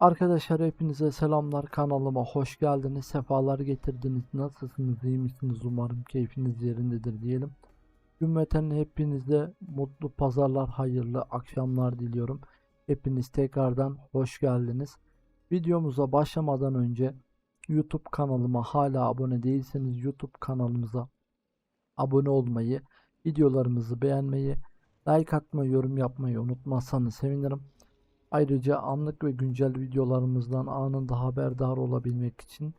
Arkadaşlar hepinize selamlar kanalıma hoş geldiniz sefalar getirdiniz. Nasılsınız iyi misiniz? Umarım keyfiniz yerindedir diyelim. Cümleten hepinize mutlu pazarlar hayırlı akşamlar diliyorum. Hepiniz tekrardan hoş geldiniz. Videomuza başlamadan önce YouTube kanalıma hala abone değilseniz YouTube kanalımıza abone olmayı videolarımızı beğenmeyi like atmayı yorum yapmayı unutmazsanız sevinirim Ayrıca anlık ve güncel videolarımızdan anında haberdar olabilmek için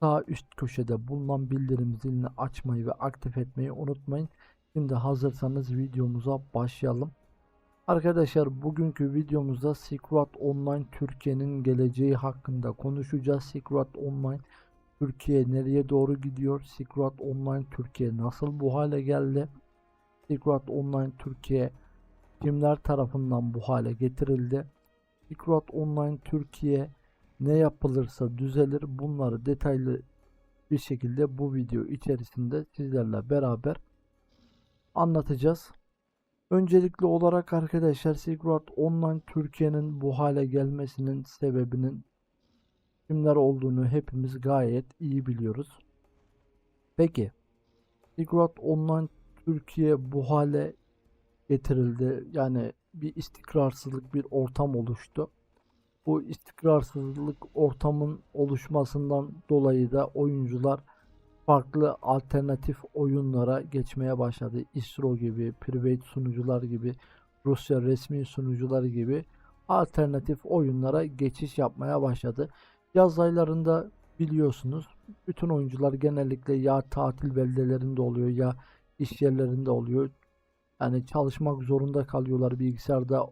sağ üst köşede bulunan bildirim zilini açmayı ve aktif etmeyi unutmayın. Şimdi hazırsanız videomuza başlayalım. Arkadaşlar bugünkü videomuzda Silk Online Türkiye'nin geleceği hakkında konuşacağız. Silk Online Türkiye nereye doğru gidiyor? Silk Online Türkiye nasıl bu hale geldi? Silk Online Türkiye kimler tarafından bu hale getirildi? Silk Online Türkiye ne yapılırsa düzelir bunları detaylı bir şekilde bu video içerisinde sizlerle beraber anlatacağız. Öncelikli olarak arkadaşlar Silk Online Türkiye'nin bu hale gelmesinin sebebinin kimler olduğunu hepimiz gayet iyi biliyoruz. Peki Silk Online Türkiye bu hale getirildi. Yani bir istikrarsızlık bir ortam oluştu. Bu istikrarsızlık ortamın oluşmasından dolayı da oyuncular farklı alternatif oyunlara geçmeye başladı. Istro gibi, private sunucular gibi, Rusya resmi sunucular gibi alternatif oyunlara geçiş yapmaya başladı. Yaz aylarında biliyorsunuz bütün oyuncular genellikle ya tatil beldelerinde oluyor ya iş yerlerinde oluyor. Yani çalışmak zorunda kalıyorlar bilgisayarda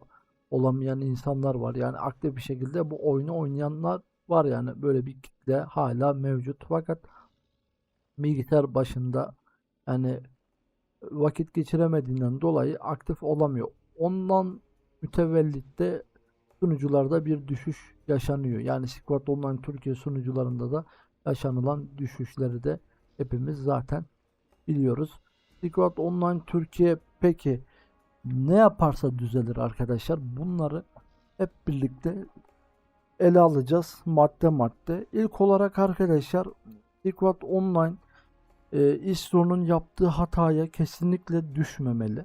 olamayan insanlar var. Yani aktif bir şekilde bu oyunu oynayanlar var yani böyle bir kitle hala mevcut. Fakat bilgisayar başında yani vakit geçiremediğinden dolayı aktif olamıyor. Ondan mütevellit de sunucularda bir düşüş yaşanıyor. Yani Squad Online Türkiye sunucularında da yaşanılan düşüşleri de hepimiz zaten biliyoruz. Squad Online Türkiye peki ne yaparsa düzelir arkadaşlar. Bunları hep birlikte ele alacağız madde madde. İlk olarak arkadaşlar Squad Online e, İSRO'nun yaptığı hataya kesinlikle düşmemeli.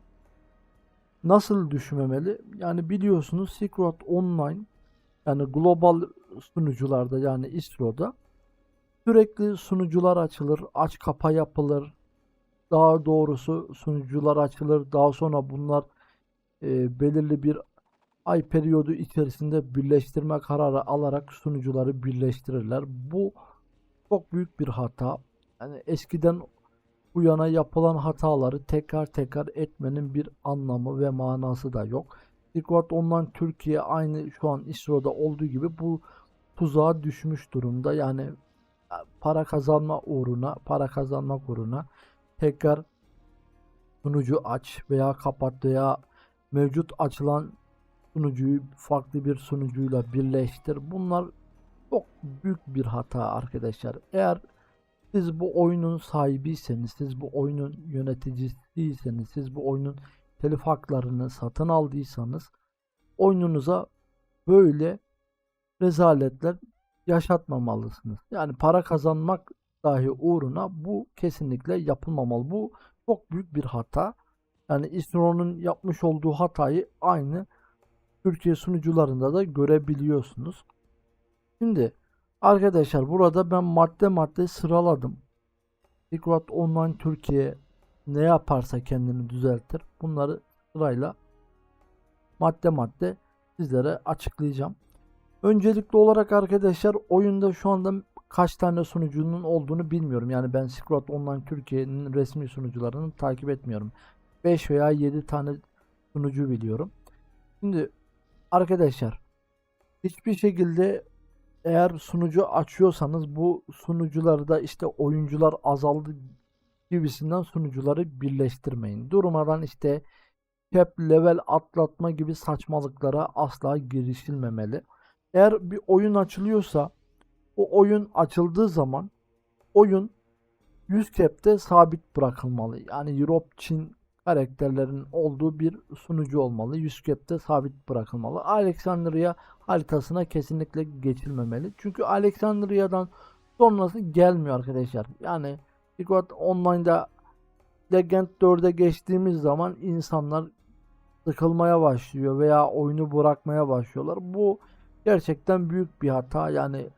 Nasıl düşmemeli? Yani biliyorsunuz Squad Online yani global sunucularda yani İSRO'da sürekli sunucular açılır, aç kapa yapılır, daha doğrusu sunucular açılır. Daha sonra bunlar e, belirli bir ay periyodu içerisinde birleştirme kararı alarak sunucuları birleştirirler. Bu çok büyük bir hata. Yani eskiden bu yana yapılan hataları tekrar tekrar etmenin bir anlamı ve manası da yok. Squad Online Türkiye aynı şu an İsro'da olduğu gibi bu tuzağa düşmüş durumda. Yani para kazanma uğruna, para kazanmak uğruna tekrar sunucu aç veya kapat veya mevcut açılan sunucuyu farklı bir sunucuyla birleştir. Bunlar çok büyük bir hata arkadaşlar. Eğer siz bu oyunun sahibiyseniz, siz bu oyunun yöneticisiyseniz, siz bu oyunun telif haklarını satın aldıysanız oyununuza böyle rezaletler yaşatmamalısınız. Yani para kazanmak dahi uğruna bu kesinlikle yapılmamalı. Bu çok büyük bir hata. Yani İsro'nun yapmış olduğu hatayı aynı Türkiye sunucularında da görebiliyorsunuz. Şimdi arkadaşlar burada ben madde madde sıraladım. Silkroad Online Türkiye ne yaparsa kendini düzeltir. Bunları sırayla madde madde sizlere açıklayacağım. Öncelikli olarak arkadaşlar oyunda şu anda kaç tane sunucunun olduğunu bilmiyorum. Yani ben Silk Online Türkiye'nin resmi sunucularını takip etmiyorum. 5 veya 7 tane sunucu biliyorum. Şimdi arkadaşlar hiçbir şekilde eğer sunucu açıyorsanız bu sunucularda işte oyuncular azaldı gibisinden sunucuları birleştirmeyin. Durmadan işte cap level atlatma gibi saçmalıklara asla girişilmemeli. Eğer bir oyun açılıyorsa o oyun açıldığı zaman oyun 100 cap'te sabit bırakılmalı. Yani Europe, Çin karakterlerin olduğu bir sunucu olmalı. 100 cap'te sabit bırakılmalı. Alexandria haritasına kesinlikle geçilmemeli. Çünkü Alexandria'dan sonrası gelmiyor arkadaşlar. Yani Squad Online'da Legend 4'e geçtiğimiz zaman insanlar sıkılmaya başlıyor veya oyunu bırakmaya başlıyorlar. Bu gerçekten büyük bir hata. Yani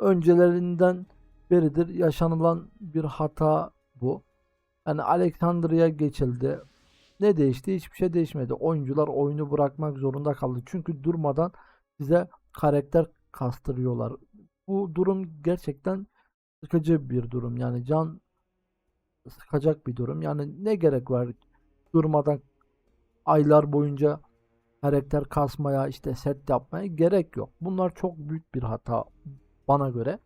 öncelerinden beridir yaşanılan bir hata bu. Yani Alexandria geçildi. Ne değişti? Hiçbir şey değişmedi. Oyuncular oyunu bırakmak zorunda kaldı. Çünkü durmadan size karakter kastırıyorlar. Bu durum gerçekten sıkıcı bir durum. Yani can sıkacak bir durum. Yani ne gerek var durmadan aylar boyunca karakter kasmaya, işte set yapmaya gerek yok. Bunlar çok büyük bir hata bana göre.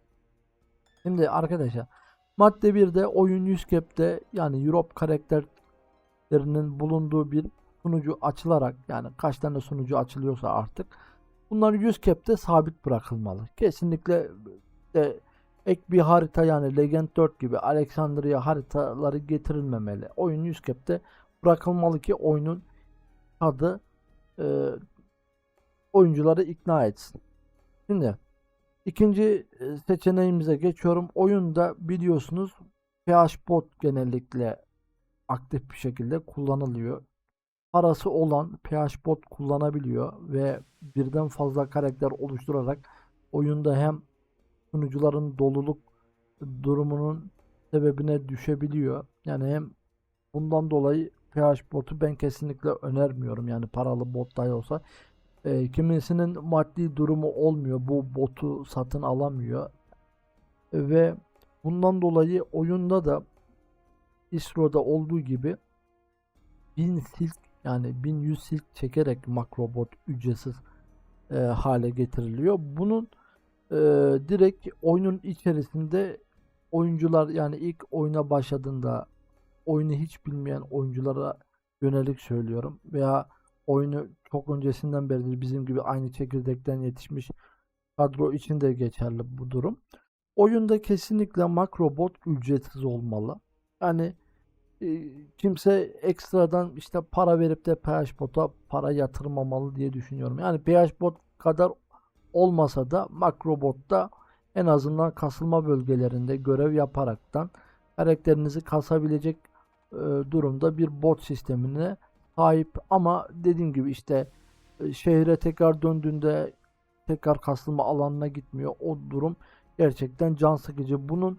Şimdi arkadaşlar madde 1'de oyun 100 cap'te yani Europe karakterlerinin bulunduğu bir sunucu açılarak yani kaç tane sunucu açılıyorsa artık bunlar 100 cap'te sabit bırakılmalı. Kesinlikle de ek bir harita yani Legend 4 gibi Alexandria haritaları getirilmemeli. Oyun 100 cap'te bırakılmalı ki oyunun tadı e, oyuncuları ikna etsin. Şimdi ikinci e, seçeneğimize geçiyorum. Oyunda biliyorsunuz PHBot genellikle aktif bir şekilde kullanılıyor. Parası olan PHBot kullanabiliyor ve birden fazla karakter oluşturarak oyunda hem sunucuların doluluk durumunun sebebine düşebiliyor. Yani hem bundan dolayı PH botu ben kesinlikle önermiyorum. Yani paralı bot dahi olsa. E, kimisinin maddi durumu olmuyor. Bu botu satın alamıyor. Ve bundan dolayı oyunda da İsro'da olduğu gibi 1000 silk yani 1100 silk çekerek makrobot ücretsiz e, hale getiriliyor. Bunun e, direkt oyunun içerisinde oyuncular yani ilk oyuna başladığında oyunu hiç bilmeyen oyunculara yönelik söylüyorum veya oyunu çok öncesinden beridir bizim gibi aynı çekirdekten yetişmiş kadro için de geçerli bu durum. Oyunda kesinlikle makrobot ücretsiz olmalı. Yani e, kimse ekstradan işte para verip de PHBot'a para yatırmamalı diye düşünüyorum. Yani PHBot kadar olmasa da makrobot'ta en azından kasılma bölgelerinde görev yaparaktan karakterinizi kasabilecek e, durumda bir bot sistemine sahip ama dediğim gibi işte e, şehre tekrar döndüğünde tekrar kasılma alanına gitmiyor. O durum gerçekten can sıkıcı. Bunun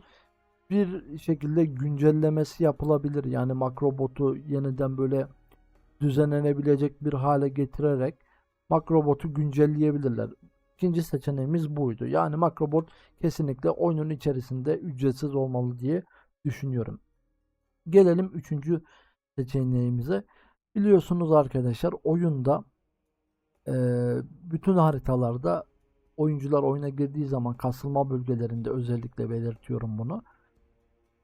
bir şekilde güncellemesi yapılabilir. Yani makrobotu yeniden böyle düzenlenebilecek bir hale getirerek makrobotu güncelleyebilirler. İkinci seçeneğimiz buydu. Yani makrobot kesinlikle oyunun içerisinde ücretsiz olmalı diye düşünüyorum. Gelelim üçüncü seçeneğimize. Biliyorsunuz arkadaşlar oyunda e, bütün haritalarda oyuncular oyuna girdiği zaman kasılma bölgelerinde özellikle belirtiyorum bunu.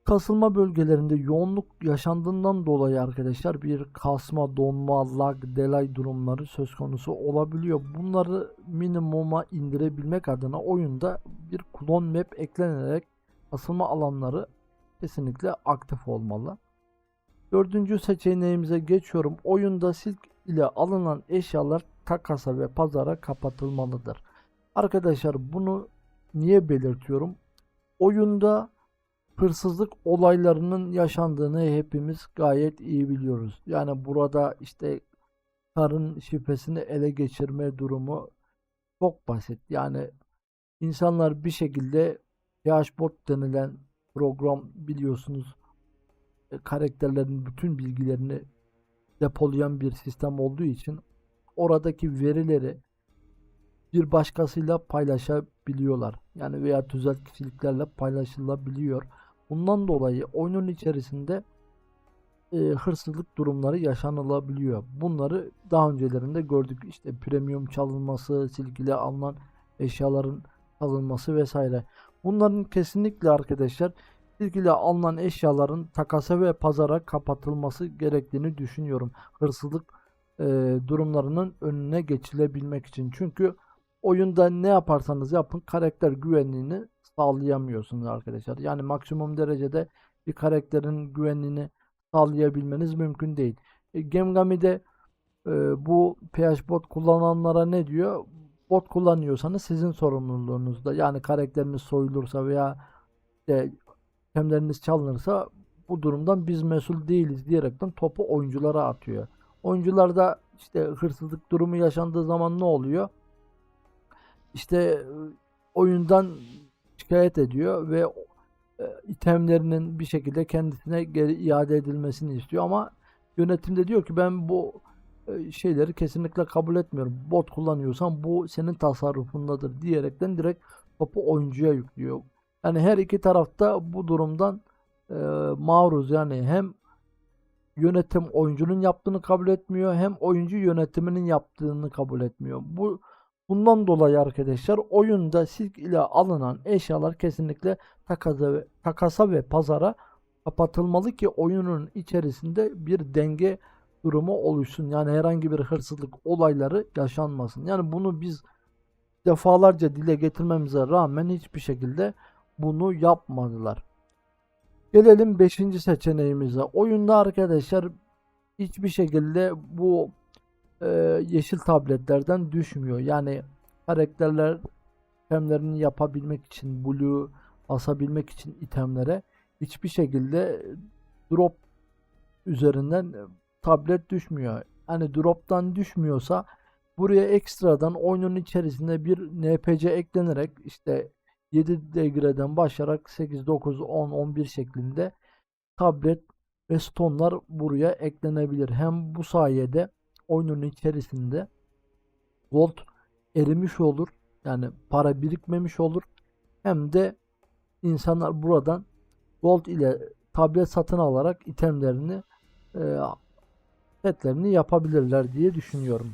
Kasılma bölgelerinde yoğunluk yaşandığından dolayı arkadaşlar bir kasma, donma, lag, delay durumları söz konusu olabiliyor. Bunları minimuma indirebilmek adına oyunda bir klon map eklenerek kasılma alanları kesinlikle aktif olmalı. Dördüncü seçeneğimize geçiyorum. Oyunda silk ile alınan eşyalar takasa ve pazara kapatılmalıdır. Arkadaşlar bunu niye belirtiyorum? Oyunda hırsızlık olaylarının yaşandığını hepimiz gayet iyi biliyoruz. Yani burada işte karın şifresini ele geçirme durumu çok basit. Yani insanlar bir şekilde PHBot denilen program biliyorsunuz karakterlerin bütün bilgilerini depolayan bir sistem olduğu için oradaki verileri bir başkasıyla paylaşabiliyorlar. Yani veya tüzel kişiliklerle paylaşılabiliyor. Bundan dolayı oyunun içerisinde e, hırsızlık durumları yaşanılabiliyor. Bunları daha öncelerinde gördük. İşte premium çalınması, silgili alınan eşyaların çalınması vesaire. Bunların kesinlikle arkadaşlar ilgili alınan eşyaların takasa ve pazara kapatılması gerektiğini düşünüyorum. Hırsızlık e, durumlarının önüne geçilebilmek için. Çünkü oyunda ne yaparsanız yapın karakter güvenliğini sağlayamıyorsunuz arkadaşlar. Yani maksimum derecede bir karakterin güvenliğini sağlayabilmeniz mümkün değil. E, Gemgami'de e, bu PHBot kullananlara ne diyor? bot kullanıyorsanız sizin sorumluluğunuzda. Yani karakteriniz soyulursa veya itemleriniz çalınırsa bu durumdan biz mesul değiliz diyerekten topu oyunculara atıyor. Oyuncularda işte hırsızlık durumu yaşandığı zaman ne oluyor? İşte e, oyundan şikayet ediyor ve e, itemlerinin bir şekilde kendisine geri iade edilmesini istiyor ama yönetim de diyor ki ben bu e, şeyleri kesinlikle kabul etmiyorum. Bot kullanıyorsan bu senin tasarrufundadır diyerekten direkt topu oyuncuya yüklüyor. Yani her iki tarafta bu durumdan e, maruz yani hem yönetim oyuncunun yaptığını kabul etmiyor hem oyuncu yönetiminin yaptığını kabul etmiyor. Bu bundan dolayı arkadaşlar oyunda silk ile alınan eşyalar kesinlikle takasa ve, takasa ve pazara kapatılmalı ki oyunun içerisinde bir denge durumu oluşsun. Yani herhangi bir hırsızlık olayları yaşanmasın. Yani bunu biz defalarca dile getirmemize rağmen hiçbir şekilde bunu yapmadılar. Gelelim 5. seçeneğimize. Oyunda arkadaşlar hiçbir şekilde bu e, yeşil tabletlerden düşmüyor. Yani karakterler itemlerini yapabilmek için, blue basabilmek için itemlere hiçbir şekilde drop üzerinden tablet düşmüyor. Hani drop'tan düşmüyorsa buraya ekstradan oyunun içerisinde bir NPC eklenerek işte 7 degreden başlayarak 8, 9, 10, 11 şeklinde tablet ve stone'lar buraya eklenebilir. Hem bu sayede oyunun içerisinde gold erimiş olur. Yani para birikmemiş olur. Hem de insanlar buradan gold ile tablet satın alarak itemlerini e, setlerini yapabilirler diye düşünüyorum.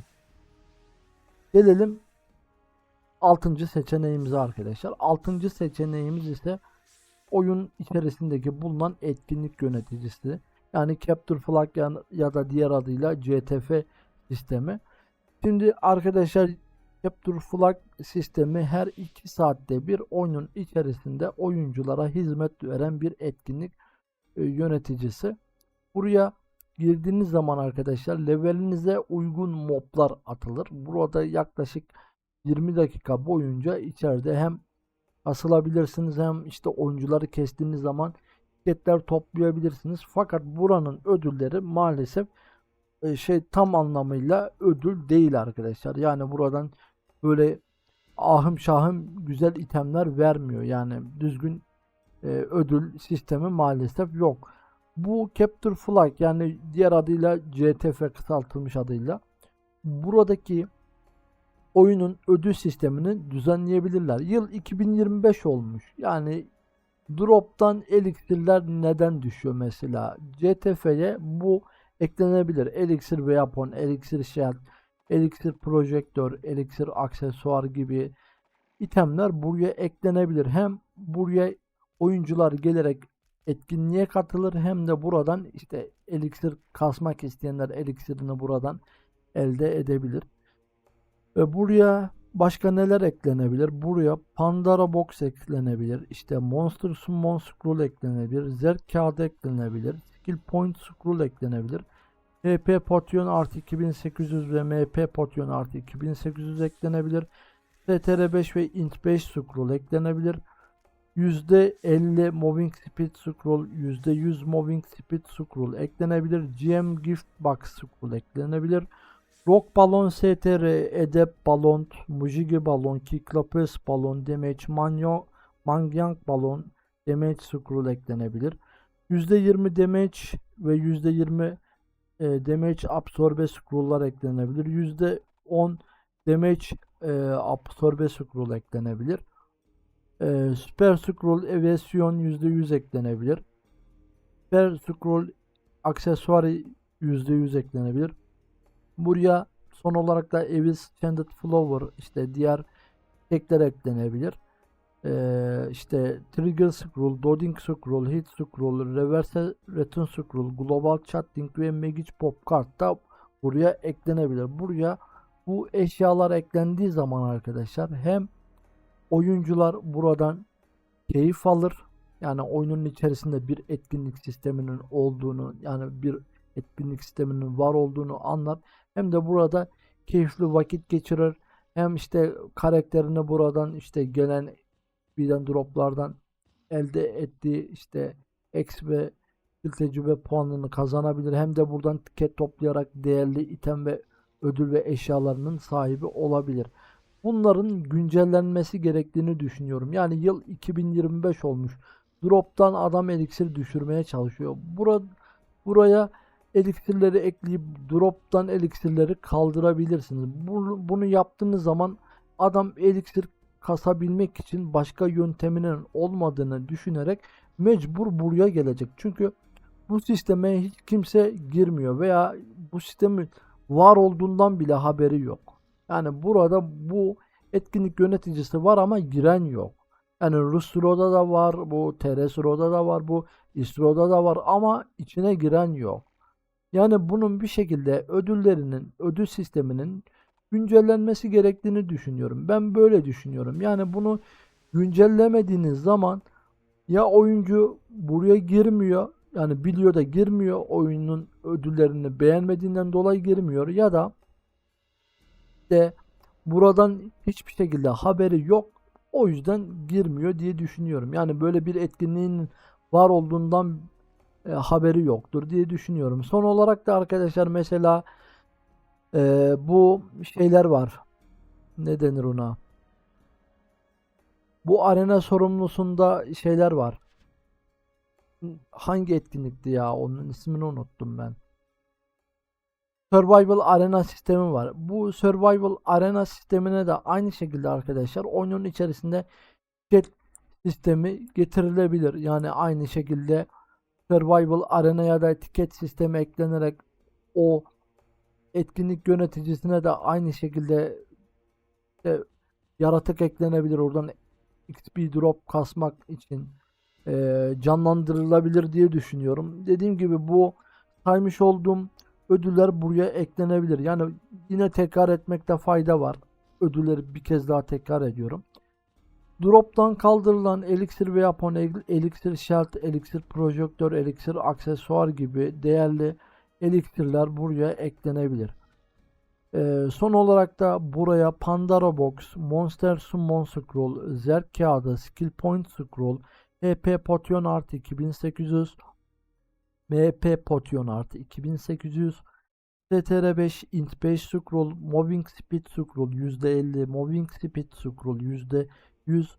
Gelelim 6. seçeneğimize arkadaşlar. 6. seçeneğimiz ise oyun içerisindeki bulunan etkinlik yöneticisi. Yani Capture Flag ya, ya da diğer adıyla CTF sistemi. Şimdi arkadaşlar Capture Flag sistemi her 2 saatte bir oyunun içerisinde oyunculara hizmet veren bir etkinlik e, yöneticisi. Buraya girdiğiniz zaman arkadaşlar levelinize uygun moblar atılır. Burada yaklaşık 20 dakika boyunca içeride hem asılabilirsiniz hem işte oyuncuları kestiğiniz zaman tiketler toplayabilirsiniz. Fakat buranın ödülleri maalesef e, şey tam anlamıyla ödül değil arkadaşlar. Yani buradan böyle ahım şahım güzel itemler vermiyor. Yani düzgün e, ödül sistemi maalesef yok. Bu Capture Flag yani diğer adıyla CTF kısaltılmış adıyla buradaki oyunun ödül sistemini düzenleyebilirler. Yıl 2025 olmuş. Yani drop'tan eliksirler neden düşüyor mesela? CTF'ye bu eklenebilir. Elixir Weapon, Elixir Shield, Elixir Projektör, Elixir Aksesuar gibi itemler buraya eklenebilir. Hem buraya oyuncular gelerek etkinliğe katılır hem de buradan işte elixir kasmak isteyenler elixirini buradan elde edebilir. Ve buraya başka neler eklenebilir? Buraya Pandora Box eklenebilir. İşte Monster Summon Scroll eklenebilir. Zerk kağıdı eklenebilir. Skill Point Scroll eklenebilir. MP Potion artı 2800 ve MP Potion artı 2800 eklenebilir. STR5 ve Int 5 Scroll eklenebilir. %50 Moving Speed Scroll, %100 Moving Speed Scroll eklenebilir. GM Gift Box Scroll eklenebilir. Rock Balon STR, Edep Balon, Mujigi Balon, Kiklapes Balon, Damage Manyo, Mangyang Balon, Damage Scroll eklenebilir. %20 Damage ve %20 e, Damage Absorbe Scroll'lar eklenebilir. %10 Damage e, Absorbe Scroll eklenebilir. E, Super Scroll Evasion %100 eklenebilir. Super Scroll aksesuarı %100 eklenebilir. Buraya son olarak da Evis Chanded Flower işte diğer tekler eklenebilir. Ee, işte Trigger Scroll, Doding Scroll, Hit Scroll, Reverse Return Scroll, Global Chatting ve Magic Pop Kart da buraya eklenebilir. Buraya bu eşyalar eklendiği zaman arkadaşlar hem oyuncular buradan keyif alır. Yani oyunun içerisinde bir etkinlik sisteminin olduğunu yani bir etkinlik sisteminin var olduğunu anlar. Hem de burada keyifli vakit geçirir. hem işte karakterini buradan işte gelen birden droplardan elde ettiği işte X ve tecrübe puanını kazanabilir. Hem de buradan tiket toplayarak değerli item ve ödül ve eşyalarının sahibi olabilir. Bunların güncellenmesi gerektiğini düşünüyorum. Yani yıl 2025 olmuş. Drop'tan adam eliksir düşürmeye çalışıyor. Bura, buraya eliksirleri ekleyip drop'tan eliksirleri kaldırabilirsiniz. Bunu, bunu yaptığınız zaman adam eliksir kasabilmek için başka yönteminin olmadığını düşünerek mecbur buraya gelecek. Çünkü bu sisteme hiç kimse girmiyor veya bu sistemin var olduğundan bile haberi yok. Yani burada bu etkinlik yöneticisi var ama giren yok. Yani Rusro'da da var, bu Teresro'da da var, bu İsro'da da var ama içine giren yok. Yani bunun bir şekilde ödüllerinin, ödül sisteminin güncellenmesi gerektiğini düşünüyorum. Ben böyle düşünüyorum. Yani bunu güncellemediğiniz zaman ya oyuncu buraya girmiyor yani biliyor da girmiyor oyunun ödüllerini beğenmediğinden dolayı girmiyor ya da de buradan hiçbir şekilde haberi yok o yüzden girmiyor diye düşünüyorum. Yani böyle bir etkinliğin var olduğundan e, haberi yoktur diye düşünüyorum. Son olarak da arkadaşlar mesela e, bu şeyler var. Ne denir ona? Bu arena sorumlusunda şeyler var. Hangi etkinlikti ya? Onun ismini unuttum ben. Survival Arena sistemi var. Bu Survival Arena sistemine de aynı şekilde arkadaşlar oyunun içerisinde chat sistemi getirilebilir. Yani aynı şekilde Survival Arena'ya da etiket sistemi eklenerek o etkinlik yöneticisine de aynı şekilde işte yaratık eklenebilir. Oradan XP drop kasmak için e, canlandırılabilir diye düşünüyorum. Dediğim gibi bu saymış olduğum ödüller buraya eklenebilir. Yani yine tekrar etmekte fayda var. Ödülleri bir kez daha tekrar ediyorum. Drop'tan kaldırılan elixir veya pon elixir shell, elixir projektör, elixir aksesuar gibi değerli elixirler buraya eklenebilir. Ee, son olarak da buraya Pandora Box, Monster Summon Scroll, Zerk Kağıdı, Skill Point Scroll, EP Potion artı 2800, MP Potion artı 2800, STR5 Int 5 Scroll, Moving Speed Scroll %50, Moving Speed Scroll %100,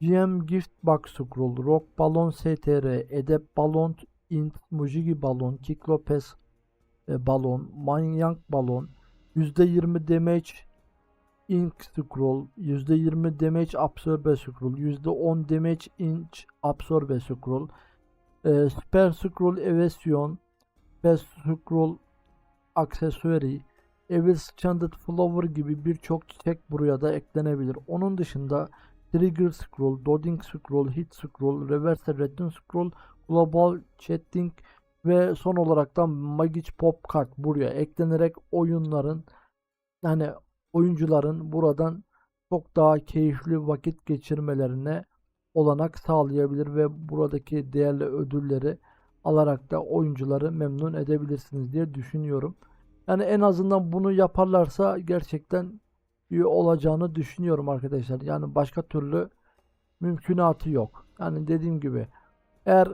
GM Gift Box Scroll, Rock Balon STR, Edep Balon, Int Mujigi Balon, Kiklopes e, Balon, Manyak Balon, %20 Damage Ink Scroll, %20 Damage Absorbe Scroll, %10 Damage Inch Absorbe Scroll, e, Super Scroll Evasion, Super Scroll Accessory, Evil Standard Flower gibi birçok çiçek buraya da eklenebilir. Onun dışında Trigger Scroll, Doding Scroll, Hit Scroll, Reverse Return Scroll, Global Chatting ve son olarak da Magic Pop Kart buraya eklenerek oyunların yani oyuncuların buradan çok daha keyifli vakit geçirmelerine olanak sağlayabilir ve buradaki değerli ödülleri alarak da oyuncuları memnun edebilirsiniz diye düşünüyorum. Yani en azından bunu yaparlarsa gerçekten olacağını düşünüyorum arkadaşlar. Yani başka türlü mümkünatı yok. Yani dediğim gibi eğer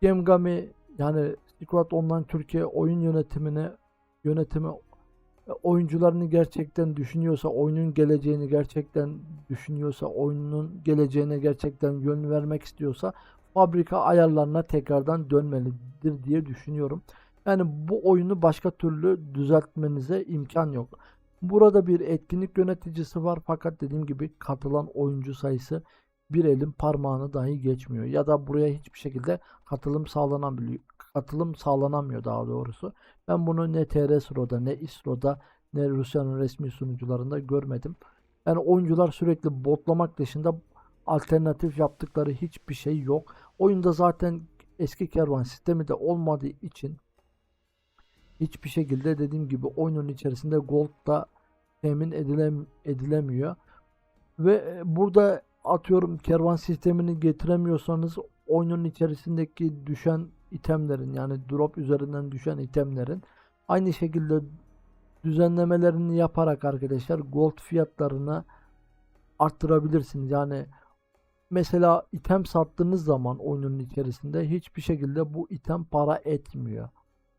Gemgami yani Squad Online Türkiye oyun yönetimini yönetimi oyuncularını gerçekten düşünüyorsa, oyunun geleceğini gerçekten düşünüyorsa, oyunun geleceğine gerçekten yön vermek istiyorsa fabrika ayarlarına tekrardan dönmelidir diye düşünüyorum. Yani bu oyunu başka türlü düzeltmenize imkan yok. Burada bir etkinlik yöneticisi var fakat dediğim gibi katılan oyuncu sayısı bir elin parmağını dahi geçmiyor. Ya da buraya hiçbir şekilde katılım sağlanamıyor. Katılım sağlanamıyor daha doğrusu. Ben bunu ne TRSRO'da ne ISRO'da ne Rusya'nın resmi sunucularında görmedim. Yani oyuncular sürekli botlamak dışında alternatif yaptıkları hiçbir şey yok. Oyunda zaten eski kervan sistemi de olmadığı için hiçbir şekilde dediğim gibi oyunun içerisinde gold da temin edilem edilemiyor. Ve burada atıyorum kervan sistemini getiremiyorsanız oyunun içerisindeki düşen itemlerin yani drop üzerinden düşen itemlerin aynı şekilde düzenlemelerini yaparak arkadaşlar gold fiyatlarını arttırabilirsiniz. Yani mesela item sattığınız zaman oyunun içerisinde hiçbir şekilde bu item para etmiyor.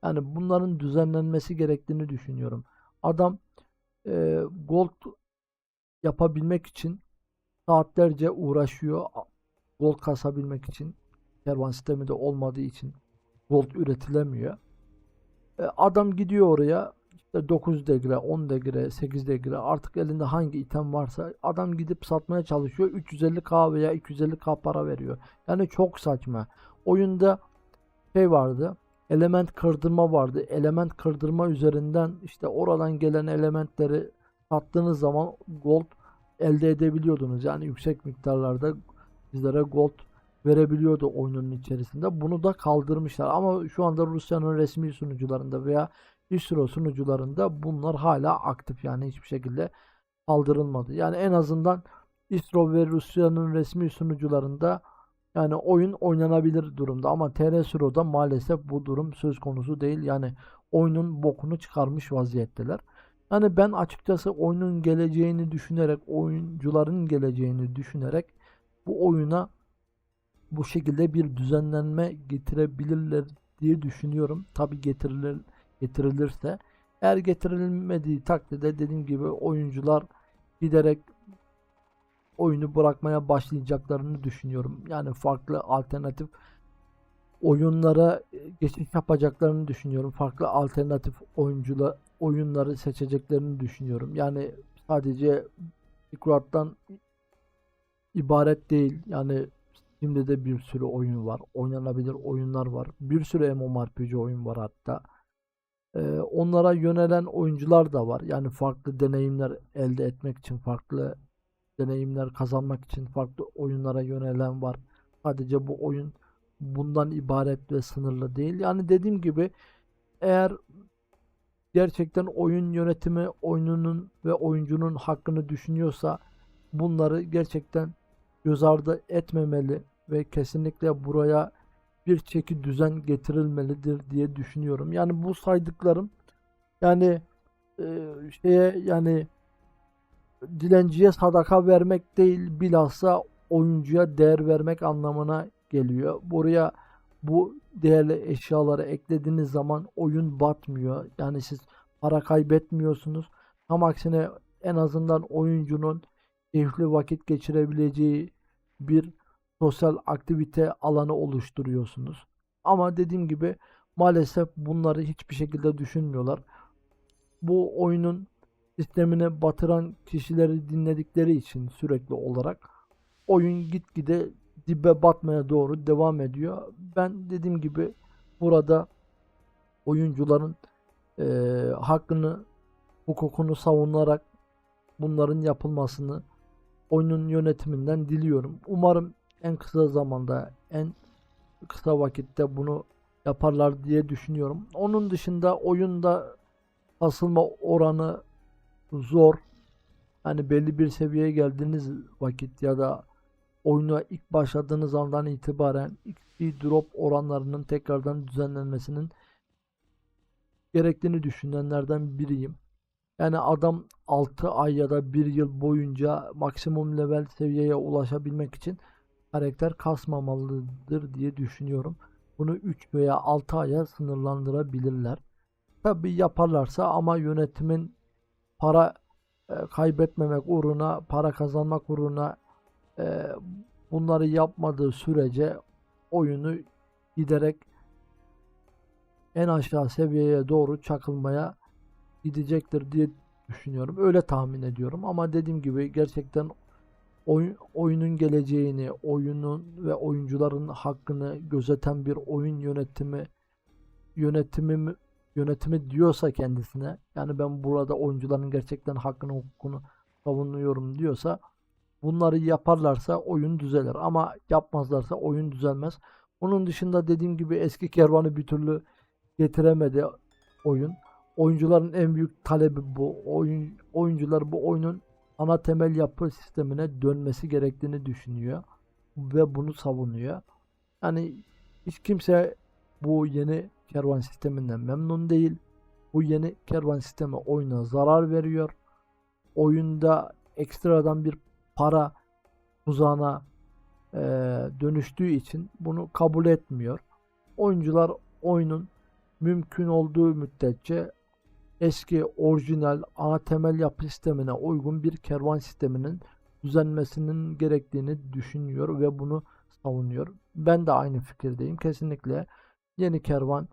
Yani bunların düzenlenmesi gerektiğini düşünüyorum. Adam e, gold yapabilmek için saatlerce uğraşıyor. Gold kasabilmek için. Kervan sistemi de olmadığı için gold üretilemiyor. E, adam gidiyor oraya işte 9 degre, 10 degre, 8 degre artık elinde hangi item varsa adam gidip satmaya çalışıyor. 350k veya 250k para veriyor. Yani çok saçma. Oyunda şey vardı. Element kırdırma vardı. Element kırdırma üzerinden işte oradan gelen elementleri sattığınız zaman gold elde edebiliyordunuz. Yani yüksek miktarlarda bizlere gold verebiliyordu oyunun içerisinde. Bunu da kaldırmışlar. Ama şu anda Rusya'nın resmi sunucularında veya İsro sunucularında bunlar hala aktif. Yani hiçbir şekilde kaldırılmadı. Yani en azından İsro ve Rusya'nın resmi sunucularında yani oyun oynanabilir durumda. Ama TR Suro'da maalesef bu durum söz konusu değil. Yani oyunun bokunu çıkarmış vaziyetteler. Yani ben açıkçası oyunun geleceğini düşünerek, oyuncuların geleceğini düşünerek bu oyuna bu şekilde bir düzenlenme getirebilirler diye düşünüyorum. Tabi getirilir getirilirse. Eğer getirilmediği takdirde dediğim gibi oyuncular giderek oyunu bırakmaya başlayacaklarını düşünüyorum. Yani farklı alternatif oyunlara geçiş yapacaklarını düşünüyorum. Farklı alternatif oyuncular oyunları seçeceklerini düşünüyorum. Yani sadece Squad'dan ibaret değil. Yani Steam'de de bir sürü oyun var. Oynanabilir oyunlar var. Bir sürü MMORPG oyun var hatta. Ee, onlara yönelen oyuncular da var. Yani farklı deneyimler elde etmek için, farklı deneyimler kazanmak için farklı oyunlara yönelen var. Sadece bu oyun bundan ibaret ve sınırlı değil. Yani dediğim gibi eğer gerçekten oyun yönetimi oyununun ve oyuncunun hakkını düşünüyorsa bunları gerçekten göz ardı etmemeli ve kesinlikle buraya bir çeki düzen getirilmelidir diye düşünüyorum. Yani bu saydıklarım yani e, şeye yani dilenciye sadaka vermek değil bilhassa oyuncuya değer vermek anlamına geliyor. Buraya bu değerli eşyaları eklediğiniz zaman oyun batmıyor. Yani siz para kaybetmiyorsunuz. Tam aksine en azından oyuncunun keyifli vakit geçirebileceği bir sosyal aktivite alanı oluşturuyorsunuz. Ama dediğim gibi maalesef bunları hiçbir şekilde düşünmüyorlar. Bu oyunun sistemine batıran kişileri dinledikleri için sürekli olarak oyun gitgide dibe batmaya doğru devam ediyor. Ben dediğim gibi burada oyuncuların e, hakkını, hukukunu savunarak bunların yapılmasını oyunun yönetiminden diliyorum. Umarım en kısa zamanda, en kısa vakitte bunu yaparlar diye düşünüyorum. Onun dışında oyunda asılma oranı zor. Hani belli bir seviyeye geldiğiniz vakit ya da oyuna ilk başladığınız andan itibaren XP drop oranlarının tekrardan düzenlenmesinin gerektiğini düşünenlerden biriyim. Yani adam 6 ay ya da 1 yıl boyunca maksimum level seviyeye ulaşabilmek için karakter kasmamalıdır diye düşünüyorum. Bunu 3 veya 6 aya sınırlandırabilirler. Tabi yaparlarsa ama yönetimin para e, kaybetmemek uğruna, para kazanmak uğruna e, bunları yapmadığı sürece oyunu giderek en aşağı seviyeye doğru çakılmaya gidecektir diye düşünüyorum. Öyle tahmin ediyorum ama dediğim gibi gerçekten oyun, oyunun geleceğini, oyunun ve oyuncuların hakkını gözeten bir oyun yönetimi yönetimi yönetimi diyorsa kendisine yani ben burada oyuncuların gerçekten hakkını hukukunu savunuyorum diyorsa bunları yaparlarsa oyun düzelir ama yapmazlarsa oyun düzelmez. Onun dışında dediğim gibi eski kervanı bir türlü getiremedi oyun. Oyuncuların en büyük talebi bu. Oyun, oyuncular bu oyunun ana temel yapı sistemine dönmesi gerektiğini düşünüyor ve bunu savunuyor. Yani hiç kimse bu yeni kervan sisteminden memnun değil. Bu yeni kervan sistemi oyuna zarar veriyor. Oyunda ekstradan bir para tuzağına e, dönüştüğü için bunu kabul etmiyor. Oyuncular oyunun mümkün olduğu müddetçe eski orijinal ana temel yapı sistemine uygun bir kervan sisteminin düzenmesinin gerektiğini düşünüyor ve bunu savunuyor. Ben de aynı fikirdeyim. Kesinlikle yeni kervan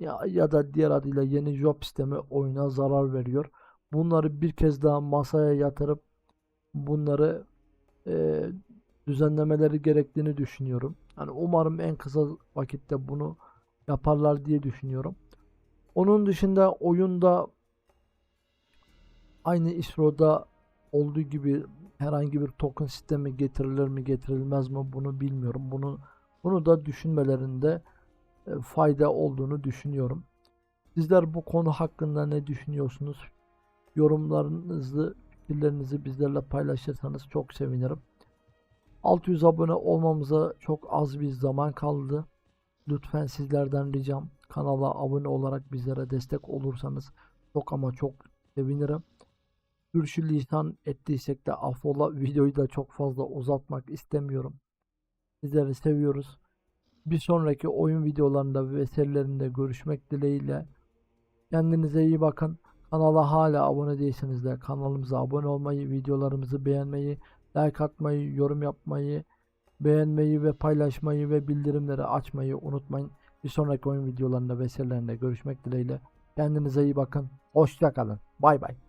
ya, ya da diğer adıyla yeni job sistemi oyuna zarar veriyor. Bunları bir kez daha masaya yatırıp bunları e, düzenlemeleri gerektiğini düşünüyorum. Yani umarım en kısa vakitte bunu yaparlar diye düşünüyorum. Onun dışında oyunda aynı ISRO'da olduğu gibi herhangi bir token sistemi getirilir mi getirilmez mi bunu bilmiyorum. Bunu bunu da düşünmelerinde fayda olduğunu düşünüyorum. Sizler bu konu hakkında ne düşünüyorsunuz? Yorumlarınızı, fikirlerinizi bizlerle paylaşırsanız çok sevinirim. 600 abone olmamıza çok az bir zaman kaldı. Lütfen sizlerden ricam kanala abone olarak bizlere destek olursanız çok ama çok sevinirim. Sürçü lisan ettiysek de affola videoyu da çok fazla uzatmak istemiyorum. Sizleri seviyoruz. Bir sonraki oyun videolarında ve serilerinde görüşmek dileğiyle. Kendinize iyi bakın. Kanala hala abone değilseniz de kanalımıza abone olmayı, videolarımızı beğenmeyi, like atmayı, yorum yapmayı, beğenmeyi ve paylaşmayı ve bildirimleri açmayı unutmayın. Bir sonraki oyun videolarında ve serilerinde görüşmek dileğiyle. Kendinize iyi bakın. Hoşça kalın. Bay bay.